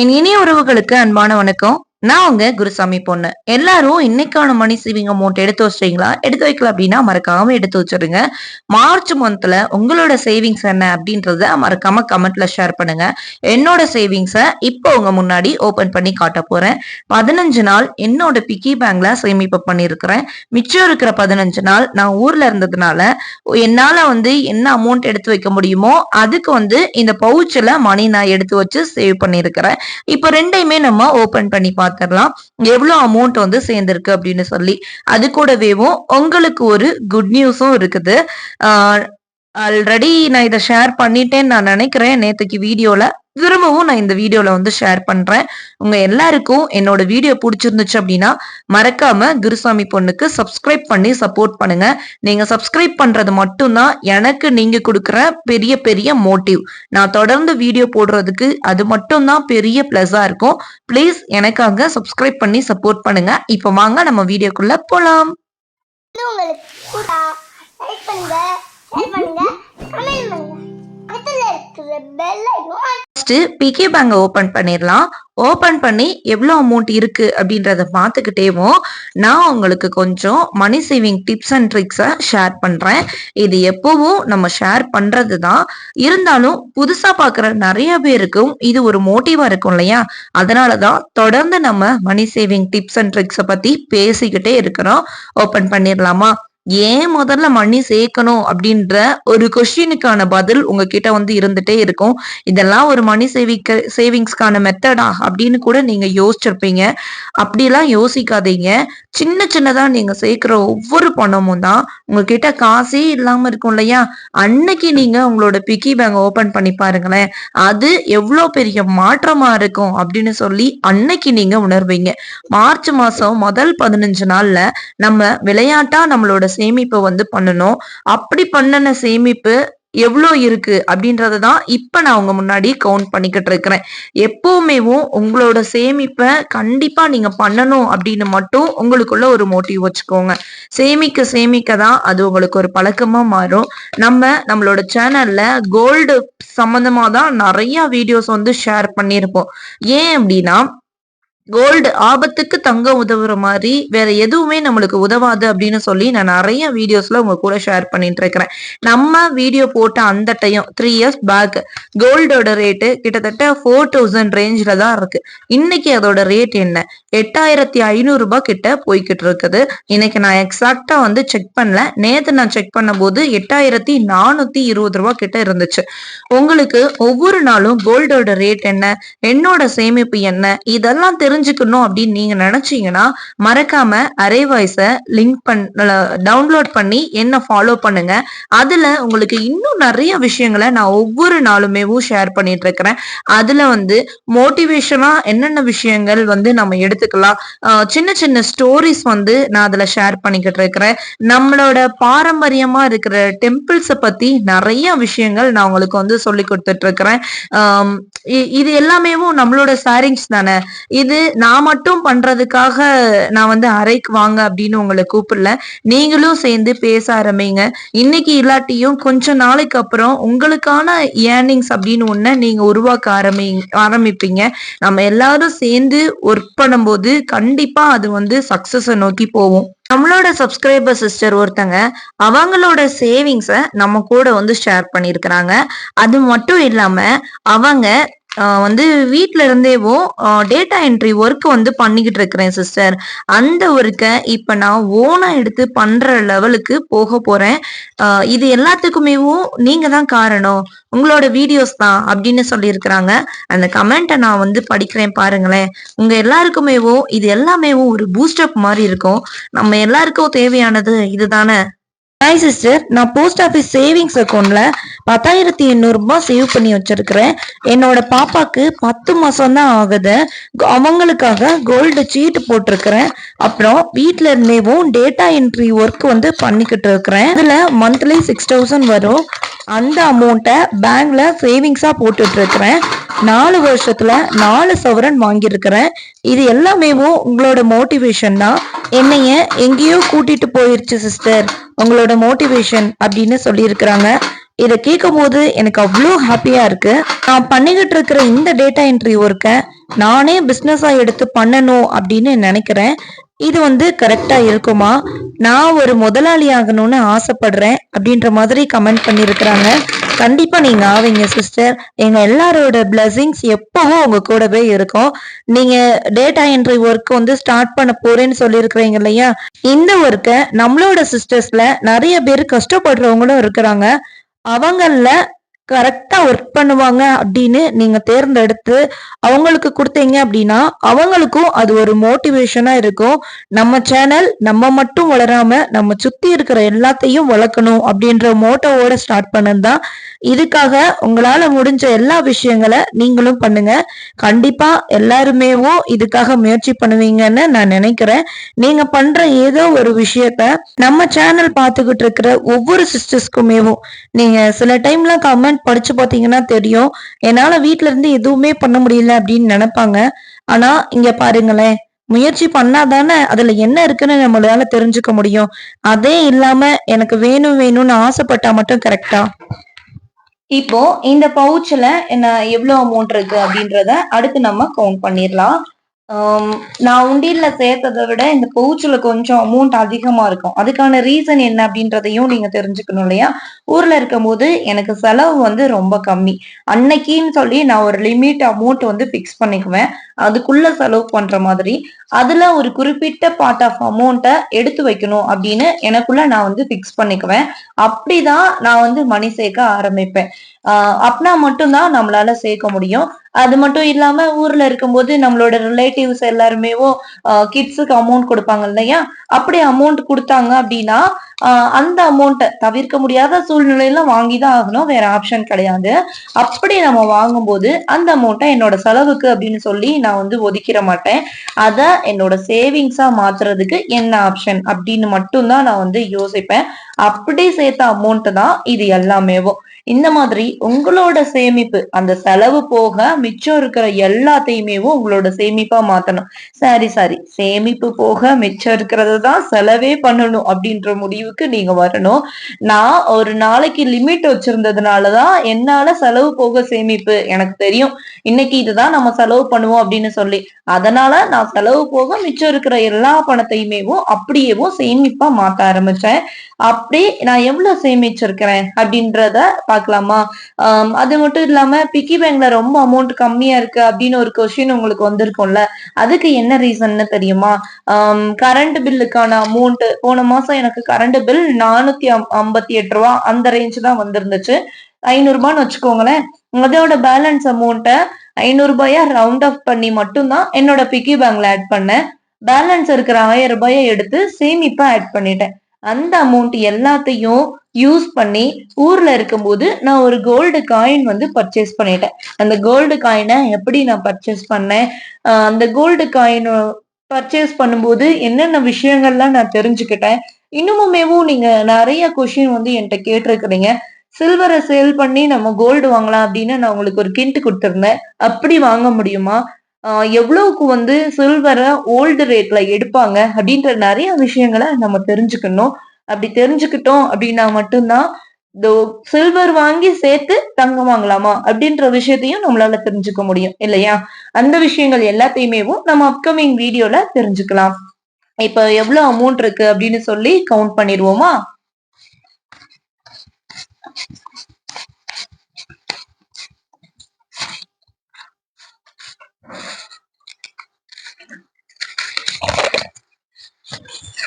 என் இனிய உறவுகளுக்கு அன்பான வணக்கம். நான் உங்க குருசாமி பொண்ணு. எல்லாரும் இன்னைக்கான மணி சேவிங் அமௌண்ட் எடுத்து வச்சிட்டீங்களா? எடுத்து வைக்கல அப்படின்னா மறக்காம எடுத்து வச்சிருங்க. மார்ச் மந்த்ல உங்களோட சேவிங்ஸ் என்ன அப்படின்றத மறக்காம கமெண்ட்ல ஷேர் பண்ணுங்க. என்னோட சேவிங்ஸை இப்போ உங்க முன்னாடி ஓபன் பண்ணி காட்ட போறேன். பதினஞ்சு நாள் என்னோட பிக்கி பேங்க்ல சேமிப்பு பண்ணியிருக்கிறேன் மிச்சம் இருக்கிற பதினஞ்சு நாள் நான் ஊர்ல இருந்ததுனால என்னால வந்து என்ன அமௌண்ட் எடுத்து வைக்க முடியுமோ அதுக்கு வந்து இந்த பவுச்சில் மணி நான் எடுத்து வச்சு சேவ் பண்ணியிருக்கிறேன் இப்போ ரெண்டையுமே நம்ம ஓபன் பண்ணி பார்த்துடலாம் எவ்வளவு அமௌண்ட் வந்து சேர்ந்திருக்கு அப்படின்னு சொல்லி. அது கூடவேவும் உங்களுக்கு ஒரு குட் நியூஸும் இருக்குது. ஆல்ரெடி நான் இதை ஷேர் பண்ணிட்டேன்னு நான் நினைக்கிறேன். நேற்றுக்கு வீடியோல திரும்பவும் நான் இந்த வீடியோல வந்து ஷேர் பண்றேன். உங்க எல்லாருக்கும் என்னோட வீடியோ பிடிச்சிருந்துச்சு அப்படின்னா மறக்காம குருசாமி பொண்ணுக்கு சப்ஸ்கிரைப் பண்ணி சப்போர்ட் பண்ணுங்க. நீங்க சப்ஸ்கிரைப் பண்றது மட்டும்தான் எனக்கு நீங்க கொடுக்குற பெரிய பெரிய மோட்டிவ் நான் தொடர்ந்து வீடியோ போடுறதுக்கு அது மட்டும்தான் பெரிய பிளஸா இருக்கும். ப்ளீஸ் எனக்காக சப்ஸ்கிரைப் பண்ணி சப்போர்ட் பண்ணுங்க. இப்போ வாங்க நம்ம வீடியோக்குள்ள போலாம். உங்களுக்கு பண்ணுங்க பண்ணுங்க கமெண்ட் பண்ணுங்க. இருக்கிற பெல் ஐகான் ஃபர்ஸ்ட் பிகே பேங்க ஓபன் பண்ணிடலாம் ஓபன் பண்ணி எவ்வளோ அமௌண்ட் இருக்கு அப்படின்றத பார்த்துக்கிட்டேவும் நான் உங்களுக்கு கொஞ்சம் மணி சேவிங் டிப்ஸ் அண்ட் ட்ரிக்ஸை ஷேர் பண்றேன். இது எப்பவும் நம்ம ஷேர் பண்றது தான் இருந்தாலும் புதுசா பார்க்குற நிறைய பேருக்கும் இது ஒரு மோட்டிவா இருக்கும் இல்லையா? அதனால தான் தொடர்ந்து நம்ம மணி சேவிங் டிப்ஸ் அண்ட் ட்ரிக்ஸை பத்தி பேசிக்கிட்டே இருக்கிறோம். ஓபன் பண்ணிடலாமா ஏன் முதல்ல மணி சேர்க்கணும் அப்படின்ற ஒரு கொஸ்டினுக்கான பதில் உங்ககிட்ட வந்து இருந்துட்டே இருக்கும். இதெல்லாம் ஒரு மணி சேவிக்க சேவிங்ஸ்க்கான மெத்தடா அப்படின்னு கூட நீங்க யோசிச்சிருப்பீங்க. அப்படிலாம் யோசிக்காதீங்க. சின்ன சின்னதா நீங்க சேர்க்கிற ஒவ்வொரு பணமும் தான் உங்ககிட்ட காசே இல்லாம இருக்கும் இல்லையா? அன்னைக்கு நீங்க உங்களோட பிக்கி பேங்க் ஓபன் பண்ணி பாருங்களேன். அது எவ்வளோ பெரிய மாற்றமா இருக்கும் அப்படின்னு சொல்லி அன்னைக்கு நீங்க உணர்வீங்க. மார்ச் மாசம் முதல் பதினஞ்சு நாள்ல நம்ம விளையாட்டா நம்மளோட சேமிப்பை வந்து பண்ணணும். அப்படி பண்ணின சேமிப்பு எவ்வளோ இருக்கு அப்படின்றத தான் இப்போ நான் உங்க முன்னாடி கவுண்ட் பண்ணிக்கிட்டு இருக்கிறேன். எப்பவுமேவும் உங்களோட சேமிப்பை கண்டிப்பா நீங்க பண்ணணும் அப்படின்னு மட்டும் உங்களுக்குள்ள ஒரு மோட்டிவ் வச்சுக்கோங்க. சேமிக்க சேமிக்க தான் அது உங்களுக்கு ஒரு பழக்கமா மாறும். நம்ம நம்மளோட சேனல்ல கோல்டு சம்பந்தமா தான் நிறைய வீடியோஸ் வந்து ஷேர் பண்ணியிருப்போம். ஏன் அப்படின்னா கோல்டு ஆபத்துக்கு தங்கம் உதவுற மாதிரி வேற எதுவுமே நம்மளுக்கு உதவாது அப்படின்னு சொல்லி நான் நிறைய வீடியோஸ்ல உங்க கூட ஷேர் பண்ணிட்டு இருக்கிறேன். நம்ம வீடியோ போட்ட அந்த டைம் த்ரீ இயர்ஸ் பேக் கோல்டோட ரேட்டு கிட்டத்தட்ட ஃபோர் தௌசண்ட் ரேஞ்சில தான் இருக்கு. இன்னைக்கு அதோட ரேட் என்ன? எட்டாயிரத்தி ஐநூறு ரூபாய் கிட்ட போய்கிட்டு இருக்குது. இன்னைக்கு நான் எக்ஸாக்டா வந்து செக் பண்ணல. நேத்து நான் செக் பண்ணும்போது எட்டாயிரத்தி நானூத்தி இருபது ரூபாய் கிட்ட இருந்துச்சு. உங்களுக்கு ஒவ்வொரு நாளும் கோல்டோட ரேட் என்ன? என்னோட சேமிப்பு என்ன? இதெல்லாம் தெரிஞ்சு தெரிஞ்சுக்கணும் அப்படின்னு நீங்க நினைச்சீங்கன்னா மறக்காம அரே வாய்ஸை லிங்க் பண் டவுன்லோட் பண்ணி என்ன ஃபாலோ பண்ணுங்க. அதுல உங்களுக்கு இன்னும் நிறைய விஷயங்களை நான் ஒவ்வொரு நாளுமேவும் ஷேர் பண்ணிட்டு இருக்கிறேன். அதுல வந்து மோட்டிவேஷனா என்னென்ன விஷயங்கள் வந்து நம்ம எடுத்துக்கலாம். சின்ன சின்ன ஸ்டோரிஸ் வந்து நான் அதுல ஷேர் பண்ணிக்கிட்டு இருக்கிறேன். நம்மளோட பாரம்பரியமா இருக்கிற டெம்பிள்ஸை பத்தி நிறைய விஷயங்கள் நான் உங்களுக்கு வந்து சொல்லி கொடுத்துட்டு இருக்கிறேன். இ- இது எல்லாமேவும் நம்மளோட சாரிங்ஸ் தானே. இது நான் மட்டும் பண்றதுக்காக நான் வந்து அறைக்கு வாங்க அப்படின்னு உங்களை கூப்பிடல. நீங்களும் சேர்ந்து பேச ஆரம்பிங்க. இன்னைக்கு இல்லாட்டியும் கொஞ்ச நாளைக்கு அப்புறம் உங்களுக்கான ஏர்னிங்ஸ் அப்படின்னு ஒண்ண நீங்க உருவாக்க ஆரம்பி ஆரம்பிப்பீங்க. நம்ம எல்லாரும் சேர்ந்து ஒர்க் பண்ணும்போது கண்டிப்பா அது வந்து சக்சஸ நோக்கி போகும். நம்மளோட சப்ஸ்கிரைபர் சிஸ்டர் ஒருத்தங்க அவங்களோட சேவிங்ஸை நம்ம கூட வந்து ஷேர் பண்ணியிருக்கிறாங்க அது மட்டும் இல்லாம அவங்க வந்து வீட்டில இருந்தேவோ டேட்டா என்ட்ரி ஒர்க் வந்து பண்ணிக்கிட்டு இருக்கிறேன் சிஸ்டர் அந்த ஒர்க்கை இப்ப நான் ஓனா எடுத்து பண்ற லெவலுக்கு போக போறேன். இது எல்லாத்துக்குமேவும் நீங்க தான் காரணம். உங்களோட வீடியோஸ் தான் அப்படின்னு சொல்லியிருக்கிறாங்க. அந்த கமெண்ட்டை நான் வந்து படிக்கிறேன் பாருங்களேன். உங்க எல்லாருக்குமேவோ இது எல்லாமேவும் ஒரு பூஸ்டப் மாதிரி இருக்கும். நம்ம எல்லாருக்கும் தேவையானது இதுதானே? ஹாய் சிஸ்டர் நான் போஸ்ட் ஆஃபீஸ் சேவிங்ஸ் அக்கௌண்ட்ல பத்தாயிரத்தி எண்ணூறுரூபா சேவ் பண்ணி வச்சிருக்கிறேன். என்னோட பாப்பாக்கு பத்து மாசம் தான் ஆகுது. அவங்களுக்காக கோல்டு சீட்டு போட்டிருக்கிறேன். அப்புறம் வீட்டில் இருந்தேவும் டேட்டா என்ட்ரி ஒர்க் வந்து பண்ணிக்கிட்டு இருக்கிறேன். இதுல மந்த்லி சிக்ஸ் தௌசண்ட் வரும். அந்த அமௌண்ட்டை பேங்க்ல சேவிங்ஸா போட்டுட்டு இருக்கிறேன். நாலு வருஷத்துல நாலு சவரன் வாங்கியிருக்கிறேன். இது எல்லாமேவும் உங்களோட மோட்டிவேஷன் தான். என்னைய எங்கேயோ கூட்டிட்டு போயிருச்சு சிஸ்டர் உங்களோட மோட்டிவேஷன் அப்படின்னு சொல்லியிருக்கிறாங்க. இதை கேட்கும் போது எனக்கு அவ்வளோ ஹாப்பியா இருக்கு. நான் பண்ணிக்கிட்டு இருக்கிற இந்த டேட்டா என்ட்ரி ஒர்க்கை நானே பிஸ்னஸாக எடுத்து பண்ணணும் அப்படின்னு நினைக்கிறேன். இது வந்து கரெக்டா இருக்குமா? நான் ஒரு முதலாளி ஆகணும்னு ஆசைப்படுறேன் அப்படின்ற மாதிரி கமெண்ட் பண்ணியிருக்கிறாங்க. கண்டிப்பா நீங்க ஆவீங்க சிஸ்டர் எங்க எல்லாரோட பிளஸிங்ஸ் எப்பவும் உங்க கூடவே இருக்கும். நீங்க டேட்டா என்ட்ரி ஒர்க் வந்து ஸ்டார்ட் பண்ண போறேன்னு சொல்லியிருக்கிறீங்க இல்லையா? இந்த ஒர்க்கை நம்மளோட சிஸ்டர்ஸ்ல நிறைய பேர் கஷ்டப்படுறவங்களும் இருக்கிறாங்க. அவங்கள கரெக்டா ஒர்க் பண்ணுவாங்க அப்படின்னு நீங்க தேர்ந்தெடுத்து அவங்களுக்கு கொடுத்தீங்க அப்படின்னா அவங்களுக்கும் அது ஒரு மோட்டிவேஷனா இருக்கும். நம்ம சேனல் நம்ம மட்டும் வளராம நம்ம சுத்தி இருக்கிற எல்லாத்தையும் வளர்க்கணும் அப்படின்ற மோட்டோவோட ஸ்டார்ட் பண்ணதுதான் இதுக்காக உங்களால முடிஞ்ச எல்லா விஷயங்களை நீங்களும் பண்ணுங்க. கண்டிப்பா எல்லாருமேவும் இதுக்காக முயற்சி பண்ணுவீங்கன்னு நான் நினைக்கிறேன். நீங்க பண்ற ஏதோ ஒரு விஷயத்த நம்ம சேனல் பார்த்துக்கிட்டு இருக்கிற ஒவ்வொரு சிஸ்டர்ஸ்க்குமேவும் நீங்க சில டைம்ல கமெண்ட் படிச்சு பார்த்தீங்கன்னா தெரியும். என்னால வீட்டுல இருந்து எதுவுமே பண்ண முடியல அப்படின்னு நினைப்பாங்க. ஆனா இங்க பாருங்களேன். முயற்சி பண்ணாதானே அதுல என்ன இருக்குன்னு நம்மளால தெரிஞ்சுக்க முடியும். அதே இல்லாம எனக்கு வேணும் வேணும்னு ஆசைப்பட்டா மட்டும் கரெக்டா இப்போ இந்த பவுச்சில் என்ன எவ்வளோ அமௌண்ட் இருக்கு அப்படின்றத அடுத்து நம்ம கவுண்ட் பண்ணிடலாம். நான் உண்டியல்ல சேர்த்ததை விட இந்த பவுச்சில் கொஞ்சம் அமௌண்ட் அதிகமா இருக்கும். அதுக்கான ரீசன் என்ன அப்படின்றதையும் நீங்க தெரிஞ்சுக்கணும் இல்லையா? ஊர்ல இருக்கும்போது எனக்கு செலவு வந்து ரொம்ப கம்மி. அன்னைக்குன்னு சொல்லி நான் ஒரு லிமிட் அமௌண்ட் வந்து ஃபிக்ஸ் பண்ணிக்குவேன். அதுக்குள்ள செலவு பண்ற மாதிரி. அதுல ஒரு குறிப்பிட்ட பார்ட் ஆஃப் அமௌண்ட்டை எடுத்து வைக்கணும் அப்படின்னு எனக்குள்ள நான் வந்து ஃபிக்ஸ் பண்ணிக்குவேன். அப்படிதான் நான் வந்து மணி சேர்க்க ஆரம்பிப்பேன். ஆஹ் அப்படின்னா மட்டும்தான் நம்மளால சேர்க்க முடியும். அது மட்டும் இல்லாம ஊர்ல இருக்கும்போது நம்மளோட ரிலேட்டிவ்ஸ் எல்லாருமே கிட்ஸுக்கு அமௌண்ட் கொடுப்பாங்க இல்லையா? அப்படி அமௌண்ட் கொடுத்தாங்க அப்படின்னா அந்த அமௌண்ட்டை தவிர்க்க முடியாத சூழ்நிலையில வாங்கிதான் ஆகணும். வேற ஆப்ஷன் கிடையாது. அப்படி நம்ம வாங்கும்போது அந்த அமௌண்ட்டை என்னோட செலவுக்கு அப்படின்னு சொல்லி நான் வந்து ஒதுக்கிட மாட்டேன். அதை என்னோட சேவிங்ஸா மாத்துறதுக்கு என்ன ஆப்ஷன் அப்படின்னு மட்டும்தான் நான் வந்து யோசிப்பேன். அப்படி சேர்த்த அமௌண்ட் தான் இது எல்லாமேவும். இந்த மாதிரி உங்களோட சேமிப்பு அந்த செலவு போக மிச்சம் இருக்கிற எல்லாத்தையுமே உங்களோட சேமிப்பா மாத்தணும். சரி சரி. சேமிப்பு போக மிச்சம் இருக்கிறது தான் செலவே பண்ணணும் அப்படின்ற முடிவுக்கு நீங்க வரணும். நான் ஒரு நாளைக்கு லிமிட் வச்சிருந்ததுனாலதான் என்னால செலவு போக சேமிப்பு எனக்கு தெரியும். இன்னைக்கு இதுதான் நம்ம செலவு பண்ணுவோம் அப்படின்னு சொல்லி. அதனால நான் செலவு போக மிச்சம் இருக்கிற எல்லா பணத்தையுமேவும் அப்படியேவும் சேமிப்பா மாத்த ஆரம்பிச்சேன். அப் அப்படி நான் எவ்வளவு சேமிச்சிருக்கிறேன் அப்படின்றத பார்க்கலாமா? அது மட்டும் இல்லாம பிக்கி பேங்க்ல ரொம்ப அமௌண்ட் கம்மியா இருக்கு அப்படின்னு ஒரு கொஸ்டின் உங்களுக்கு வந்திருக்கும்ல அதுக்கு என்ன ரீசன்னு தெரியுமா? கரண்ட் பில்லுக்கான அமௌண்ட் போன மாசம் எனக்கு கரண்ட் பில் நானூத்தி ஐம்பத்தி எட்டு ரூபா அந்த ரேஞ்ச் தான் வந்திருந்துச்சு. ஐநூறுபான்னு வச்சுக்கோங்களேன். அதோட பேலன்ஸ் அமௌண்ட்டை ஐநூறு ரூபாயா ரவுண்ட் ஆஃப் பண்ணி மட்டும்தான் என்னோட பிக்கி பேங்க்ல ஆட் பண்ணேன். பேலன்ஸ் இருக்கிற ஆயிரம் ரூபாயை எடுத்து சேமிப்பா ஆட் பண்ணிட்டேன். அந்த அமௌண்ட் எல்லாத்தையும் யூஸ் பண்ணி ஊர்ல இருக்கும்போது நான் ஒரு கோல்டு காயின் வந்து பர்ச்சேஸ் பண்ணிட்டேன். அந்த கோல்டு காயினை எப்படி நான் பர்ச்சேஸ் பண்ணேன்? அந்த கோல்டு காயின் பர்ச்சேஸ் பண்ணும்போது என்னென்ன விஷயங்கள்லாம் நான் தெரிஞ்சுக்கிட்டேன்? இன்னுமுமேவும் நீங்க நிறைய கொஷின் வந்து என்கிட்ட கேட்டிருக்கிறீங்க. சில்வரை சேல் பண்ணி நம்ம கோல்டு வாங்கலாம் அப்படின்னு நான் உங்களுக்கு ஒரு கிண்ட் கொடுத்துருந்தேன். அப்படி வாங்க முடியுமா? எவ்வளவுக்கு வந்து சில்வரை ஓல்டு ரேட்ல எடுப்பாங்க அப்படின்ற நிறைய விஷயங்களை நம்ம தெரிஞ்சுக்கணும். அப்படி தெரிஞ்சுக்கிட்டோம் அப்படின்னா மட்டும்தான் இந்த சில்வர் வாங்கி சேர்த்து தங்கம் வாங்கலாமா அப்படின்ற விஷயத்தையும் நம்மளால தெரிஞ்சுக்க முடியும் இல்லையா? அந்த விஷயங்கள் எல்லாத்தையுமே நம்ம அப்கமிங் வீடியோல தெரிஞ்சுக்கலாம். இப்ப எவ்வளவு அமௌண்ட் இருக்கு அப்படின்னு சொல்லி கவுண்ட் பண்ணிடுவோமா?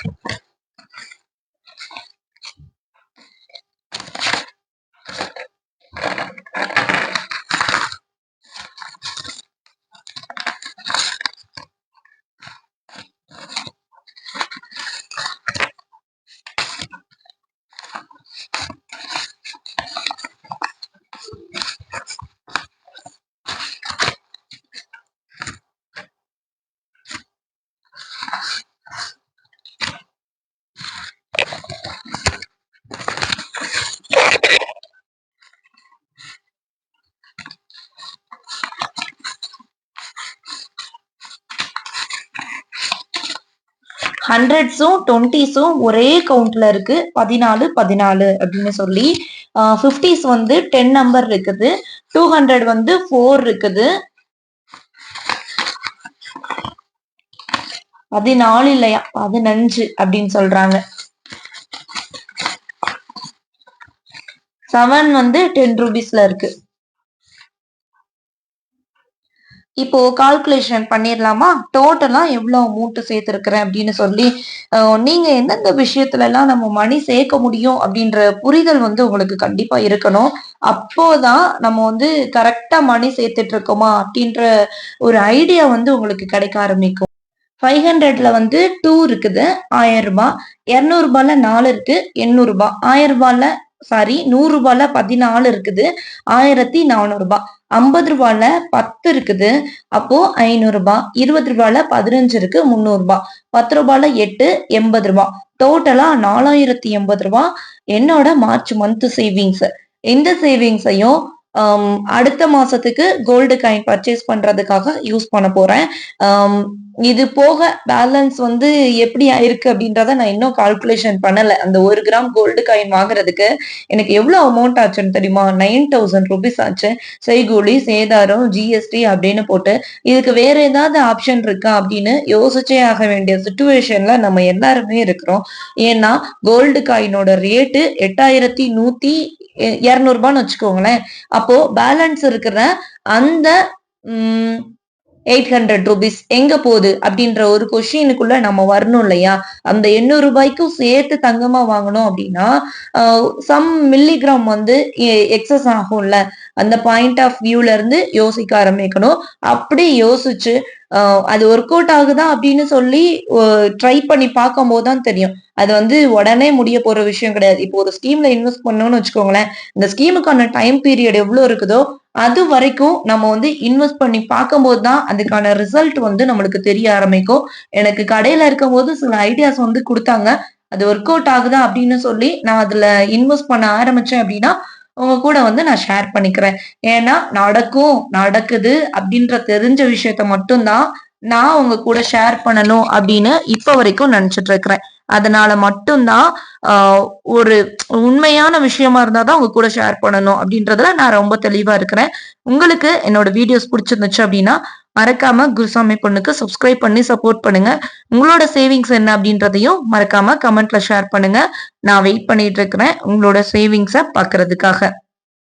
you ஹண்ட்ரட்ஸும் டுவெண்ட்டிஸும் ஒரே கவுண்ட்ல இருக்குது பதினாலு பதினாலு அப்படின்னு சொல்லி ஃபிஃப்டிஸ் வந்து டென் நம்பர் இருக்குது. டூ ஹண்ட்ரட் வந்து ஃபோர் இருக்குது. பதினாலு இல்லையா? பதினஞ்சு அப்படின்னு சொல்கிறாங்க செவன் வந்து டென் ருபீஸில் இருக்குது இப்போ கால்குலேஷன் பண்ணிடலாமா டோட்டலா எவ்வளவு அமௌண்ட் சேர்த்திருக்கிறேன் அப்படின்னு சொல்லி நீங்க எந்தெந்த விஷயத்துல எல்லாம் நம்ம மணி சேர்க்க முடியும் அப்படின்ற புரிதல் வந்து உங்களுக்கு கண்டிப்பா இருக்கணும். அப்போதான் நம்ம வந்து கரெக்டா மணி சேர்த்துட்டு இருக்கோமா அப்படின்ற ஒரு ஐடியா வந்து உங்களுக்கு கிடைக்க ஆரம்பிக்கும். ஃபைவ் ஹண்ட்ரட்ல வந்து டூ இருக்குது ஆயிரம் ரூபாய் இருநூறு நாலு இருக்கு எண்ணூறு ரூபாய் ஆயிரம் ரூபாய்ல சாரி நூறுரூபால பதினாலு இருக்குது ஆயிரத்தி நானூறு ரூபாய் ஐம்பது ரூபாயில பத்து இருக்குது. அப்போ ஐநூறு ரூபாய் இருபது ரூபாயில பதினஞ்சு இருக்கு. முந்நூறு ரூபாய் பத்து ரூபாயில எட்டு எண்பது ரூபாய் டோட்டலா நாலாயிரத்தி எண்பது ரூபாய் என்னோட மார்ச் மந்த் சேவிங்ஸ் இந்த சேவிங்ஸையும் அடுத்த மாசத்துக்கு கோல்டு காயின் பர்ச்சேஸ் பண்றதுக்காக யூஸ் பண்ண போறேன். இது போக பேலன்ஸ் வந்து எப்படி ஆயிருக்கு அப்படின்றத நான் இன்னும் கால்குலேஷன் பண்ணல. அந்த ஒரு கிராம் கோல்டு காயின் வாங்குறதுக்கு எனக்கு எவ்வளவு அமௌண்ட் ஆச்சுன்னு தெரியுமா? நைன் தௌசண்ட் ருபீஸ் ஆச்சு. செய்கூலி சேதாரம் ஜிஎஸ்டி அப்படின்னு போட்டு இதுக்கு வேற ஏதாவது ஆப்ஷன் இருக்கா அப்படின்னு யோசிச்சே ஆக வேண்டிய சுச்சுவேஷன்ல நம்ம எல்லாருமே இருக்கிறோம். ஏன்னா கோல்டு காயினோட ரேட்டு எட்டாயிரத்தி நூத்தி இரநூறுபான்னு வச்சுக்கோங்களேன். அப்போ பேலன்ஸ் இருக்கிற அந்த எயிட் ஹண்ட்ரட் ருபீஸ் எங்க போகுது? அப்படின்ற ஒரு கொஷினுக்குள்ள நம்ம வரணும் இல்லையா? அந்த எண்ணூறு ரூபாய்க்கும் சேர்த்து தங்கமா வாங்கணும் அப்படின்னா சம் மில்லிகிராம் வந்து எக்ஸஸ் ஆகும்ல. அந்த பாயிண்ட் ஆஃப் வியூல இருந்து யோசிக்க ஆரம்பிக்கணும். அப்படி யோசிச்சு அது ஒர்க் அவுட் ஆகுதா அப்படின்னு சொல்லி ட்ரை பண்ணி பார்க்கும் போதுதான் தெரியும். அது வந்து உடனே முடிய போற விஷயம் கிடையாது. இப்போ ஒரு ஸ்கீம்ல இன்வெஸ்ட் பண்ணோம்னு வச்சுக்கோங்களேன். இந்த ஸ்கீமுக்கான டைம் பீரியட் எவ்வளவு இருக்குதோ அது வரைக்கும் நம்ம வந்து இன்வெஸ்ட் பண்ணி பார்க்கும்போது தான் அதுக்கான ரிசல்ட் வந்து நம்மளுக்கு தெரிய ஆரம்பிக்கும். எனக்கு கடையில இருக்கும்போது சில ஐடியாஸ் வந்து கொடுத்தாங்க. அது ஒர்க் அவுட் ஆகுதா அப்படின்னு சொல்லி நான் அதுல இன்வெஸ்ட் பண்ண ஆரம்பிச்சேன் அப்படின்னா உங்க கூட வந்து நான் ஷேர் பண்ணிக்கிறேன். ஏன்னா நடக்கும் நடக்குது அப்படின்ற தெரிஞ்ச விஷயத்த மட்டும்தான் நான் உங்க கூட ஷேர் பண்ணணும் அப்படின்னு இப்ப வரைக்கும் நினைச்சிட்டு இருக்கிறேன். அதனால மட்டும்தான் ஆஹ் ஒரு உண்மையான விஷயமா இருந்தா தான் உங்க கூட ஷேர் பண்ணணும் அப்படின்றதுல நான் ரொம்ப தெளிவா இருக்கிறேன். உங்களுக்கு என்னோட வீடியோஸ் பிடிச்சிருந்துச்சு அப்படின்னா மறக்காம குருசாமி பொண்ணுக்கு சப்ஸ்கிரைப் பண்ணி சப்போர்ட் பண்ணுங்க. உங்களோட சேவிங்ஸ் என்ன அப்படின்றதையும் மறக்காம கமெண்ட்ல ஷேர் பண்ணுங்க. நான் வெயிட் பண்ணிட்டு இருக்கிறேன் உங்களோட சேவிங்ஸை பாக்குறதுக்காக.